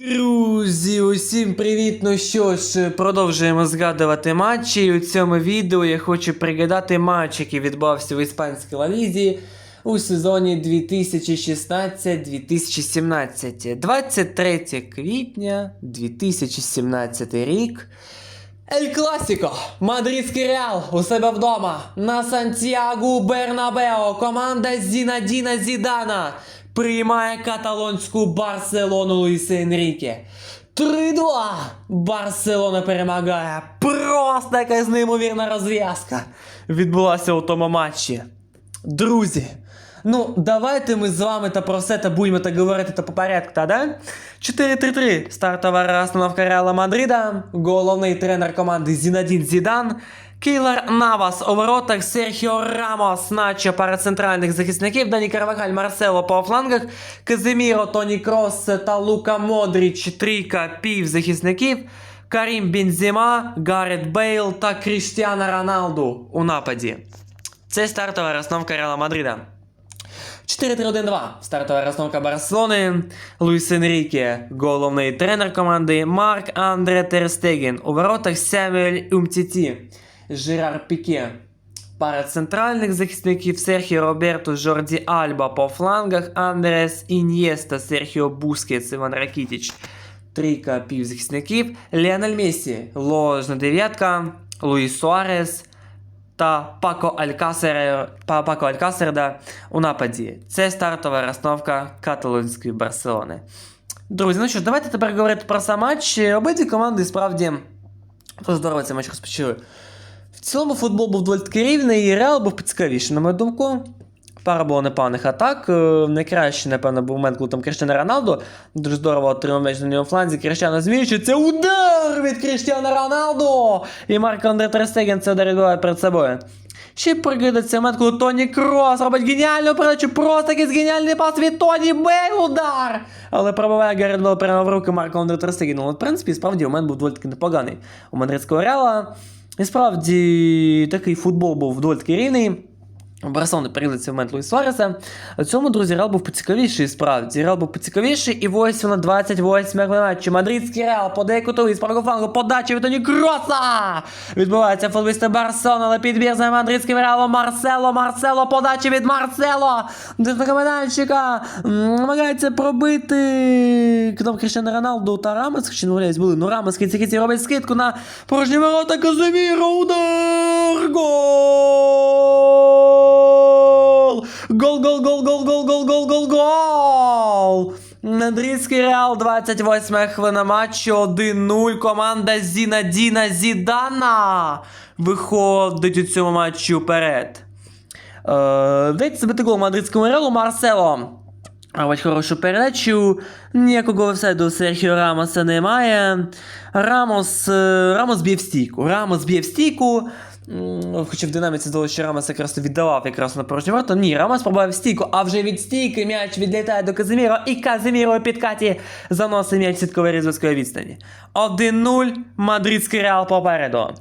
Друзі, усім привіт! Ну що ж, продовжуємо згадувати матчі. І у цьому відео я хочу пригадати матч, який відбувався в іспанській лалізі у сезоні 2016-2017. 23 квітня 2017 рік. Ель Класіко, Мадридський Реал у себе вдома на Сантьягу Бернабео. Команда Зінадіна Зідана приймає каталонську Барселону Луїса Енріке. 3-2! Барселона перемагає. Просто якась неймовірна розв'язка відбулася у тому матчі. Друзі, ну давайте ми з вами та про все та будемо так говорити та по порядку, та да? 4-3-3. Стартова розстановка Реала Мадрида. Головний тренер команди Зінадін Зідан. Кейлер Навас у воротах, Серхіо Рамос, Начо пара центральних захисників, Дані Карвагаль, Марсело по флангах, Казиміро, Тоні Кросс та Лука Модріч, трійка півзахисників, Карім Бензіма, Гаррет Бейл та Кріштіана Роналду у нападі. Це стартова розстановка Реала Мадрида. 4-3-1-2. Стартова розстановка Барселони. Луїс Енріке, головний тренер команди. Марк Андре Терстеген. У воротах Семюель Умтіті. Жерар Піке. Пара центральних захисників Серхіо Роберто Жорді Альба по флангах. Андрес Ін'єста, Серхіо Бускетс, Іван Ракітіч. Трійка півзахисників. Леонель Месі. Ложна дев'ятка. Луїс Суарес та Пако Алькасер, Па- Пако Алькасерда у нападі. Це стартова розстановка каталонської Барселони. Друзі, ну що ж, давайте тепер говорити про сам матч. Обидві команди справді дуже здорово цей матч розпочали. В цілому футбол був доволі таки рівний, і Реал був поцікавіший, на мою думку. Пара було непевних атак. Е, Найкращий, напевно, був момент, коли там Кріштіано Роналдо дуже здорово отримав м'яч на нього фланзі. Кріштіано зміючи. Це удар від Кріштіано Роналдо! І Марко Андре Терстеген це удар перед собою. Ще пригадається момент, коли Тоні Крос робить геніальну передачу, просто якийсь геніальний пас від Тоні Бейл удар! Але пробиває Гаррет Бейл прямо в руки Марко Андре Терстегену. Ну, в принципі, справді момент був доволі таки непоганий у мадридського Реала. І справді такий футбол був доволі таки рівний. Барселони перегляд цей момент Луїс Суареса. Цьому, друзі, Реал був поцікавіший, справді. Реал був поцікавіший, і ось вона 28 матчі. Мадридський Реал подає кутовий з правого флангу, подача від Тоні Кроса! Відбувається футболісти Барселона, але підбір за мадридським Реалом Марсело, Марсело, подача від Марсело! Комендантчика намагається пробити там Кріштиану Роналду та Рамос, якщо не виявляюсь, були. Ну Рамос кінці кінці робить скидку на порожні ворота Казиміро, удар! Гол! Гол, гол, гол, гол, гол, гол, гол, гол, гол! Мадридський Реал, 28 хвилина матчу, 1-0. Команда Зінадіна Зідана виходить у цьому матчі вперед. Е, Дайте забити гол мадридському Реалу Марсело. Робить хорошу передачу. Ніякого офсайду Серхіо Рамоса немає. Рамос, е, Рамос б'є в стійку. Рамос б'є в стійку. Хоча в динаміці здалося, що Рамас якраз віддавав якраз на порожню ворота. Ні, Рамос пробував стійку, а вже від стійки м'яч відлітає до Казиміро, і Казиміро у підкаті заносить м'яч сіткової різвицької відстані. 1-0, мадридський Реал попереду.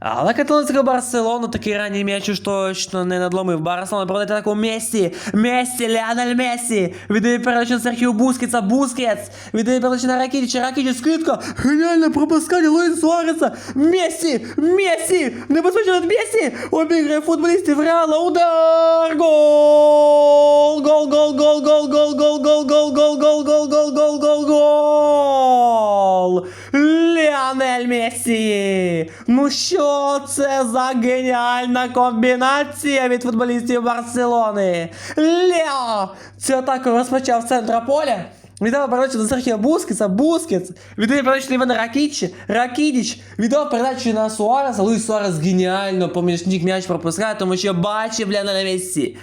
Але каталонська Барселону такий ранній м'яч уж точно не надломив. Барселона проводить атаку Мессі. Мессі, Леонель Мессі. Віддає передачу на Серхіо Бускетса. Бускетс. Віддає передачу на Ракітіча. Ракітіч скидка. Геніальне пропускання Луїс Суареса. Мессі. Мессі. Небезпечно від Мессі. Обіграє футболістів Реала. Удар. Гол. Гол, гол, гол, гол, гол, гол, гол, гол, гол, гол, гол, гол, гол, гол, гол. Леонель Мессі! Ну що це за геніальна комбінація від футболістів Барселони? Лео! Цю атаку розпочав центра поля. Віддав передачу до Серхія Бускетса, Бускетс. Віддає передачу на Івана Ракічі, Ракідіч. Віддав передачу на Суареса. Луїс Суарес геніально помічник м'яч пропускає, тому що бачив Леонеля Мессі.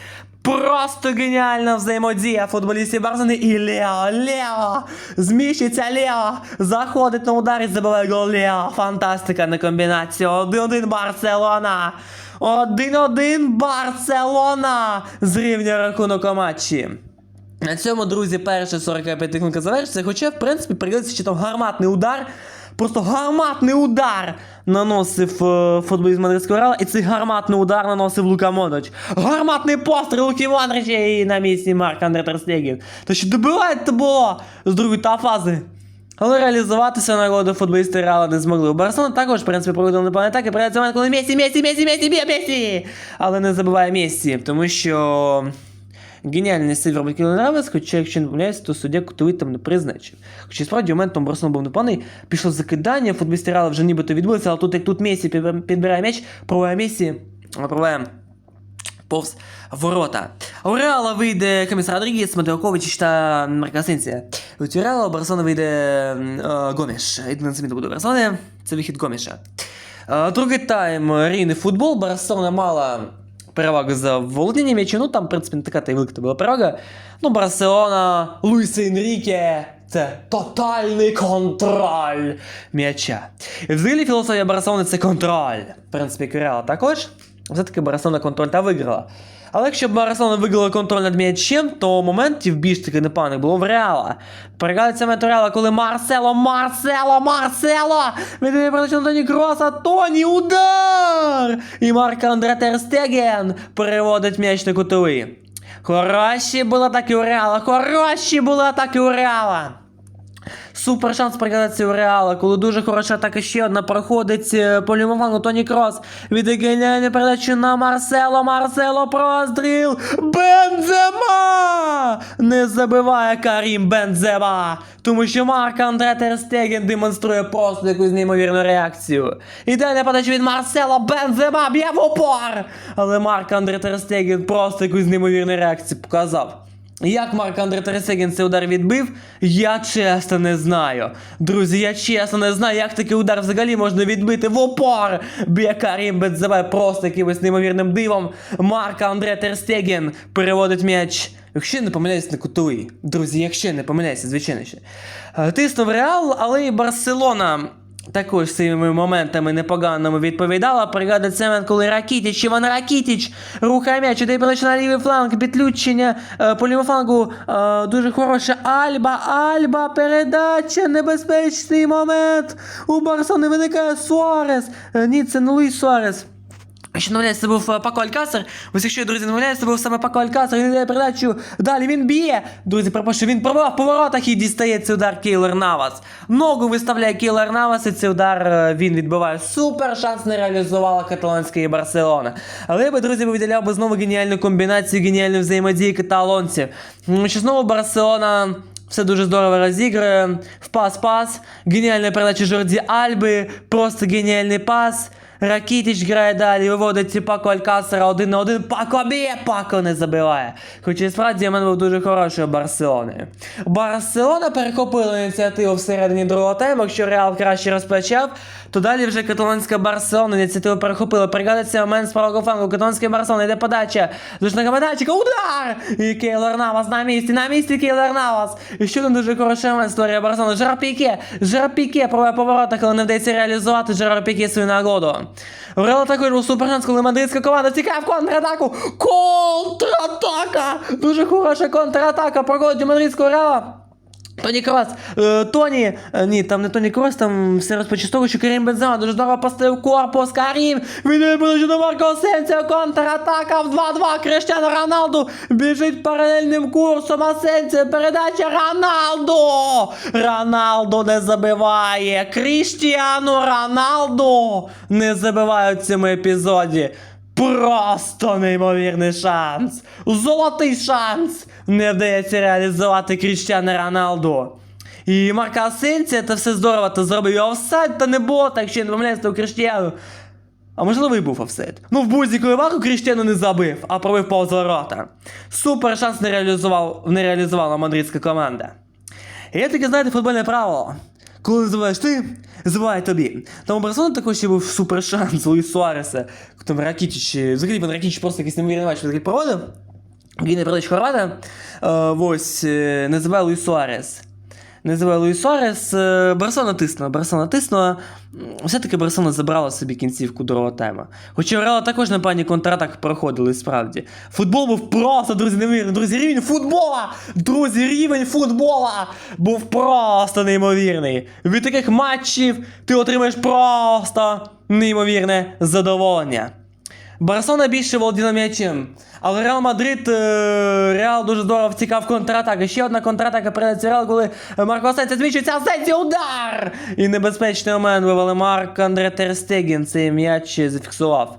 Просто геніальна взаємодія футболістів Барселони і Лео, Лео, зміщиться Лео, заходить на удар і забиває гол Лео. Фантастика на комбінацію. 1-1 Барселона. 1-1 Барселона зрівнює рахунок у матчі. На цьому, друзі, перша 45 хвилинка завершиться, хоча, в принципі, прийдеться ще там гарматний удар. Просто гарматний удар наносив е, футболіст Мадридського Реала, і цей гарматний удар наносив Лука Модрич. Гарматний постріл Луки Модрича і на місці Марк Андре Терстеген. Та що добиває це було з другої та фази. Але реалізуватися нагоду футболісти Реала не змогли. У Барселони також, в принципі, проводили непогані атаки. Прийдеться момент, коли Месі, Месі, Месі, Месі, б'є Месі! Але не забуває Месі, тому що геніальний стиль Роберт Кілонравес, хоча, якщо не помиляюсь, то суддя кутовий там не призначив. Хоча справді моментом Барселона був непоганий, пішло закидання, футболісти вже нібито відбулися, але тут як тут Месі підбирає м'яч, пробиває Месі, пробиває повз ворота. У Реала вийде Хаміс Родрігес, Матео Кович та Марка Асенсія. У Реала у Барселони вийде м, е, Гомеш. Єдине заміна буде Барселони, це вихід Гомеша. Е, Другий тайм рівний футбол. Барселона мала перевагу за володіння м'ячем. Ну там, в принципі, не така та й велика була перевага. Ну, Барселона, Луїс Енріке. Це тотальний контроль м'яча. Взагалі філософія Барселони це контроль. В принципі, як також. Все-таки Барселона контроль та виграла. Але якщо б Барселона виграла контроль над м'ячем, то моментів більш таки непоганих було в Реала. Перегадається момент Реала, коли Марсело, Марсело, Марсело! Віддає передачу на Тоні Кроса, Тоні, удар! І Марк Андре Терстеген переводить м'яч на кутовий. Хороші були атаки у Реала, хороші були атаки у Реала. Супер шанс пригадатися у Реала, коли дуже хороша атака ще одна проходить е, по лівому Тоні Крос. Відігняє передачу на Марсело. Марсело простріл. Бензема! Не забиває Карім Бензема. Тому що Марк Андре Терстеген демонструє просто якусь неймовірну реакцію. Ідеальна подача від Марсело Бензема б'є в упор. Але Марк Андре Терстеген просто якусь неймовірну реакцію показав. Як Марк Андре Тересегін цей удар відбив, я чесно не знаю. Друзі, я чесно не знаю, як такий удар взагалі можна відбити в опор. Б'є Карім Бензема просто якимось неймовірним дивом. Марк Андре Терстеген переводить м'яч. Якщо не помиляюсь на кутовий. Друзі, якщо не помиляюся, звичайно ще. Тиснув Реал, але і Барселона також своїми моментами непоганими відповідала. бригада момент, коли Ракітіч, Іван Ракітіч рухає м'яч, передача на лівий фланг, підключення е, по лівому флангу е, дуже хороше. Альба, Альба, передача, небезпечний момент. У Барсони виникає Суарес. Е, ні, це не Луїс Суарес. Якщо не помиляюсь, це був е, Пако Алькасер. Ось якщо, друзі, не помиляюсь, це був саме Пако Алькасер. Він дає передачу. Далі він б'є. Друзі, перепрошую, він пробивав в поворотах і дістає цей удар Кейлер Навас. Ногу виставляє Кейлер Навас, і цей удар е, він відбиває. Супер шанс не реалізувала каталонська і Барселона. Але я би, друзі, би виділяв би знову геніальну комбінацію, геніальну взаємодію каталонців. М, Що знову Барселона. Все дуже здорово розігрує. В пас-пас. Геніальна передача Жорді Альби. Просто геніальний пас. Ракітіч грає далі, виводить Пако Алькасера один на один. Пако б'є, Пако не забиває. Хоча і справді мен був дуже хороший Барселони. Барселона перехопила ініціативу всередині другого тайму. Якщо Реал краще розпочав, то далі вже каталонська Барселона ініціативу перехопила. Пригадується момент з правого флангу. Каталонська Барселона йде подача. Душна подача, удар! І Кейлер Навас на місці, на місці Кейлер Навас. І ще один дуже хороший момент створює Барселона. Жар Піке, Жар Піке пробує поворотах, але не вдається реалізувати Жар Піке свою нагоду. У Реала також у супершанс, коли команда цікав контратаку. Контратака! Дуже хороша контратака проходить у мадридського Реала. Тоні Крос, е, Тоні, е, ні, там не Тоні Крос, там все розпочне з що Карім Бензема. Дуже здорово поставив корпус, Карім, віддає передачу на Марко Асенсіо, контратака в 2-2, Криштиану Роналду біжить паралельним курсом, Асенсіо, передача Роналду, Роналду не забиває, Кріштіану Роналду не забиває в цьому епізоді. Просто неймовірний шанс. Золотий шанс. Не вдається реалізувати Кріштіану Роналду. І Марка Асенсія, це все здорово, то зробив і офсайд, та не було, так що я не помиляюсь, то у Кріштіану. А можливо і був офсайд. Ну, в будь-яку випадку Кріштіану не забив, а пробив повз ворота. Супер шанс не, реалізував, не реалізувала мадридська команда. І є таке, знаєте, футбольне правило. Коли називаєш ти, забуває тобі. Там у Барселони також ще був супер шанс Луїс Суареса. Там Ракітіч, взагалі він Ракітіч просто якийсь немовірний матч взагалі проводив. Він Продач Хорвата. Е, ось, е, називає Луїс Суарес. Називає Луїс Суарес. Е, Барселона тиснула, Барселона тиснула. Все-таки Барселона забрала собі кінцівку другого тайма. Хоча Реал також на пані контратак проходили справді. Футбол був просто, друзі, неймовірний. Друзі, рівень футбола! Друзі, рівень футбола був просто неймовірний. Від таких матчів ти отримаєш просто неймовірне задоволення. Барселона більше володіла м'ячем. Але Реал Мадрид, е, Реал дуже здорово втікав контратака. Ще одна контратака передається Реал, коли Марко Асенсі зміщується, Асенсі удар! І небезпечний момент вивели Марк Андре Терстегін. Цей м'яч зафіксував.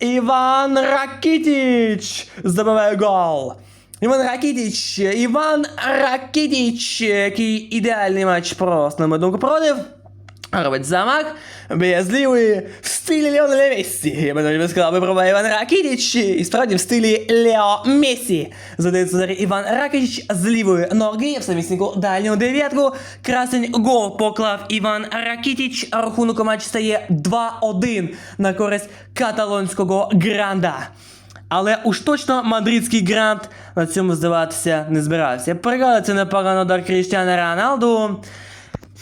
Іван Ракітич забиває гол. Іван Ракітич, Іван Ракітич, який ідеальний матч просто, на мою думку, проводив. Робить замах, б'є з в стилі Леонеля Мессі. Я би навіть сказав, випробує Іван Ракітич. І справді в стилі Лео Мессі. Задається удар Іван Ракітич з лівої ноги в самісіньку дальню дев'ятку. Красень гол поклав Іван Ракітич. А рахунок у матчі стає 2-1 на користь каталонського гранда. Але уж точно мадридський грант на цьому здаватися не збирався. Пригадується непогано удар Кріштіана Роналду.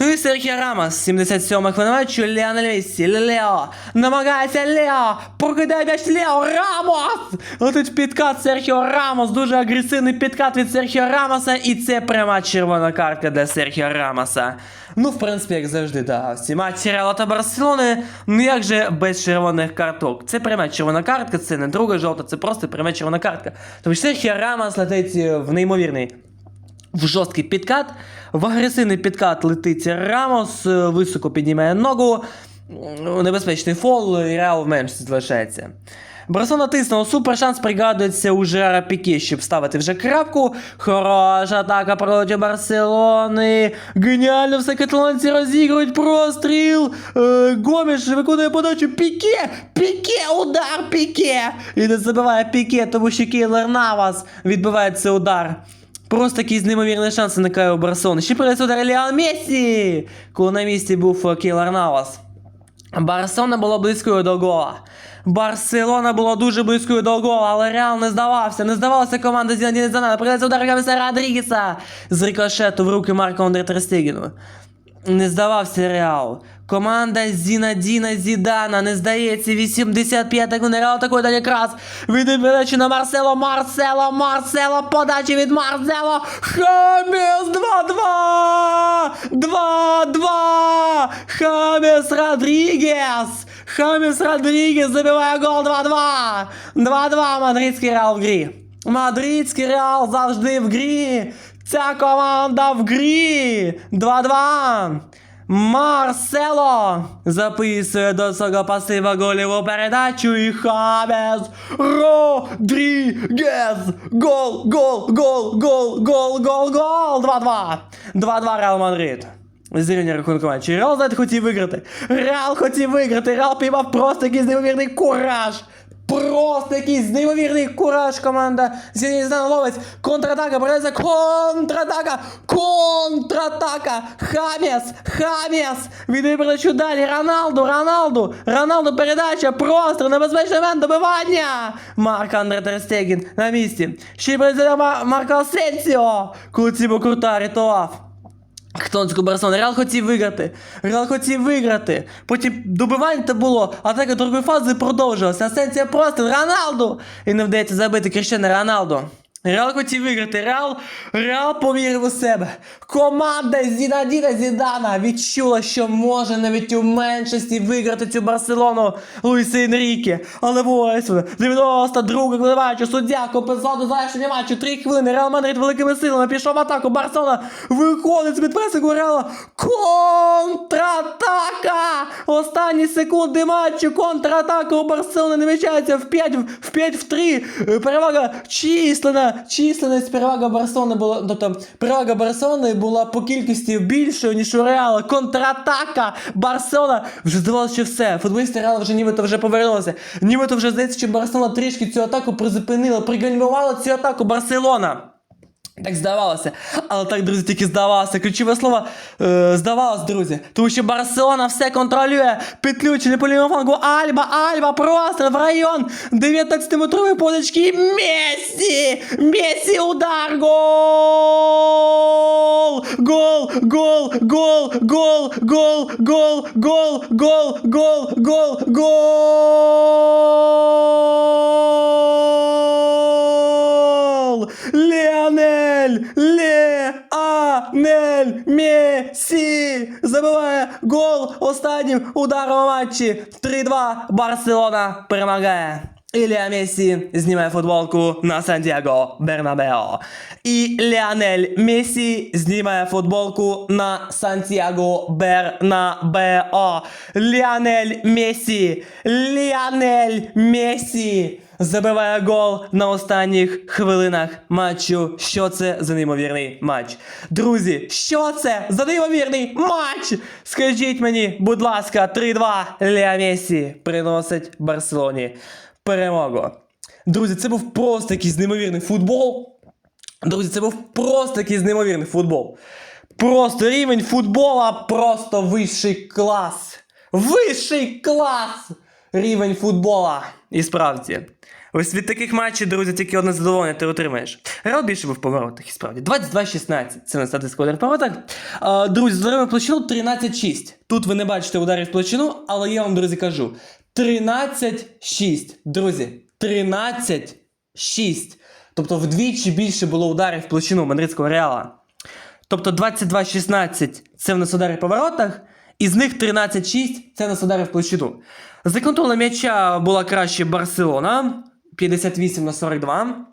Ну і Серхіо Рамос, 77 хвилина Леонель Мессі, Лео, намагається Лео, прокидає м'яч Лео, Рамос! Летить підкат Серхіо Рамос, дуже агресивний підкат від Серхіо Рамоса, і це пряма червона картка для Серхіо Рамоса. Ну, в принципі, як завжди, да, всі матчі Реала та Барселони, ну як же без червоних карток? Це пряма червона картка, це не друга жовта, це просто пряма червона картка. Тому що Серхіо Рамос летить е, в неймовірний в жорсткий підкат. В агресивний підкат летить Рамос, е, високо піднімає ногу. Небезпечний фол, і Реал в меншості залишається. Барселона тиснула, супер шанс пригадується у Жерара Піке, щоб ставити вже крапку. Хороша атака проти Барселони. Геніально все каталонці розігрують простріл. Е, Гоміш виконує подачу Піке. Піке, удар Піке. І не забиває Піке, тому що Кейлер Навас відбиває цей удар. Просто якийсь неймовірний шанс виникає у Барселони. Ще перед удар Ліал Месі, коли на місці був е, Кейлер Навас. Барселона була близькою до гола. Барселона була дуже близькою до гола, але Реал не здавався. Не здавалася команда Зінадіна Зідана. Придається удар Гамеса Родрігеса з рикошету в руки Марка Андре Терстегіну. Не здавався Реал. Команда Зінадіна Зідана не здається. 85 секунд. Реал атакує далі крас. Віде передачу на Марсело. Марсело, Марсело. Подачі від Марсело. Хамес 2-2. 2-2. Хамес Родрігес. Хамес Родрігес забиває гол 2-2. 2-2. Мадридський Реал в грі. Мадридський Реал завжди в грі. Ця команда в грі. 2-2. Марсело записує до свого пасива голіву передачу і Хамес Родрігес. Гол, гол, гол, гол, гол, гол, гол. 2-2. 2-2 Реал Мадрид. Зрівня рахунку матчі. Реал, знаєте, хотів виграти. Реал хотів виграти. Реал піймав просто якийсь неймовірний кураж. Просто якийсь неймовірний кураж команда Зінізна ловець. Контратака, передається контратака, контратака. Хамес. Віддає передачу далі. Роналду, Роналду, Роналду передача, простір, небезпечний момент добивання. Марк Андре Терстегін на місці. Ще й Марко Асенсіо. Коли Тібо Крута рятував. Хтонську Барселону. Реал хотів виграти. Реал хотів виграти. Потім добивання то було, атака другої фази продовжилася. Асенсія просто Роналду! І не вдається забити Кріщена Роналду. Реал хотів виграти. Реал, Реал повірив у себе. Команда Зінадіна Зідана відчула, що може навіть у меншості виграти цю Барселону Луїса Енріке. Але ось вона, 92 хвилина матчу, суддя. Компенсував до завершення матчу, 3 хвилини, Реал Мадрид великими силами пішов в атаку, Барселона виходить з підпресингу Реала, контратака! Останні секунди матчу, контратака у Барселони намічається в 5 в 5 в 3, перевага числена, численність перевага Барселони була, тобто перевага Барселони була по кількості більшою, ніж у Реала. Контратака Барселона. Вже здавалося, що все. Футболісти Реала вже нібито вже повернулися. Нібито вже здається, що Барселона трішки цю атаку призупинила, пригальмувала цю атаку Барселона. Так здавалося. Але так, друзі, тільки здавалося. Ключове слово е, здавалось, друзі. Тому що Барселона все контролює. Підключений по лівому флангу. Альба, Альба, простріл в район. 19-метрової подачки. Месі! Месі, удар! Гол! Гол! Гол! Гол! Гол! Гол! Гол! Гол! Гол! Гол! Гол! Гол! Леонель! Леонель Месі! Забиває гол останнім ударом у матчі. 3-2. Барселона перемагає. Ілля Месі знімає футболку на Сантьяго Бернабео. І Леонель Месі знімає футболку на Сантьяго Бернабео. Леонель Месі. Леонель Месі Забиває гол на останніх хвилинах матчу. Що це за неймовірний матч? Друзі, що це за неймовірний матч? Скажіть мені, будь ласка, 3-2 Лео Месі приносить Барселоні перемогу. Друзі, це був просто якийсь неймовірний футбол. Друзі, це був просто якийсь неймовірний футбол. Просто рівень футбола, просто вищий клас. Вищий клас! Рівень футбола. І справді. Ось від таких матчів, друзі, тільки одне задоволення ти отримаєш. Реал більше був в поворотах, і справді. 22-16. Це на статистику ударів поворотах. Друзі, з ударами в площину 13-6. Тут ви не бачите ударів в площину, але я вам, друзі, кажу. 13-6. Друзі, 13-6. Тобто вдвічі більше було ударів в площину мадридського реала. Тобто 22-16 це в нас удари в поворотах, і з них 13-6 це нас удари в площину. За контролем м'яча була краще Барселона 58 на 42.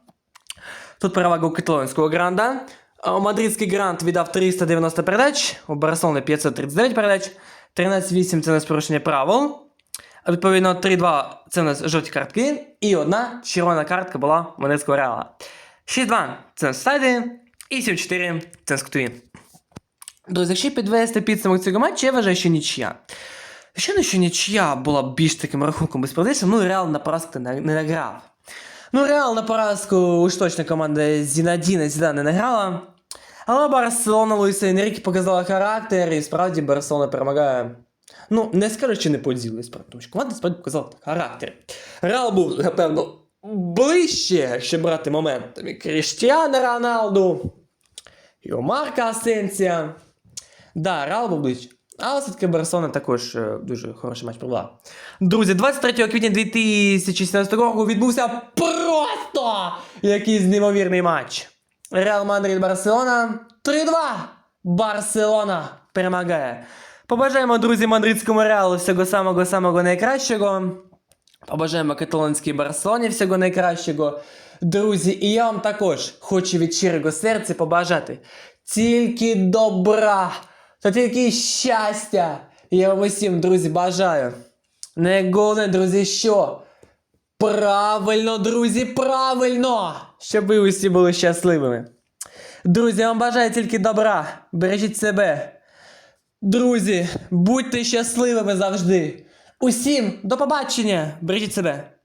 Тут перевага у каталонського гранда. Мадридський грант віддав 390 передач, у Барселони 539 передач, 13-8 це у нас порушення правил. Відповідно, 3-2 це у нас жовті картки, і одна червона картка була Мадридського реала. 6-2 це у нас сайди, і 7-4 це у нас кутові. Друзі, якщо підвести підсумок цього матчу, я вважаю, що нічия. Звичайно, що нічия була більш таким рахунком безпродажним, ну Реал на поразку не, награв. Ну, Реал на поразку уж точно команда Зінадіна Зіда не награла. Але Барселона Луїса Енрікі показала характер, і справді Барселона перемагає. Ну, не скажу, що не поділи, справді, тому що команда справді показала характер. Реал був, напевно, ближче, якщо брати моментами Кріштіана Роналду, і Марка. Да, Реал був ближче. Але все-таки Барселона також е, дуже хороший матч провела. Друзі, 23 квітня 2017 року відбувся просто якийсь неймовірний матч. Реал Мадрид Барселона 3-2. Барселона перемагає. Побажаємо, друзі, мадридському реалу всього самого самого найкращого. Побажаємо каталонській Барселоні всього найкращого. Друзі, і я вам також хочу від щирого серця побажати тільки добра та тільки щастя. Я вам усім, друзі, бажаю. Не головне, друзі, що? Правильно, друзі, правильно! Щоб ви усі були щасливими. Друзі, я вам бажаю тільки добра. Бережіть себе. Друзі, будьте щасливими завжди. Усім до побачення! Бережіть себе.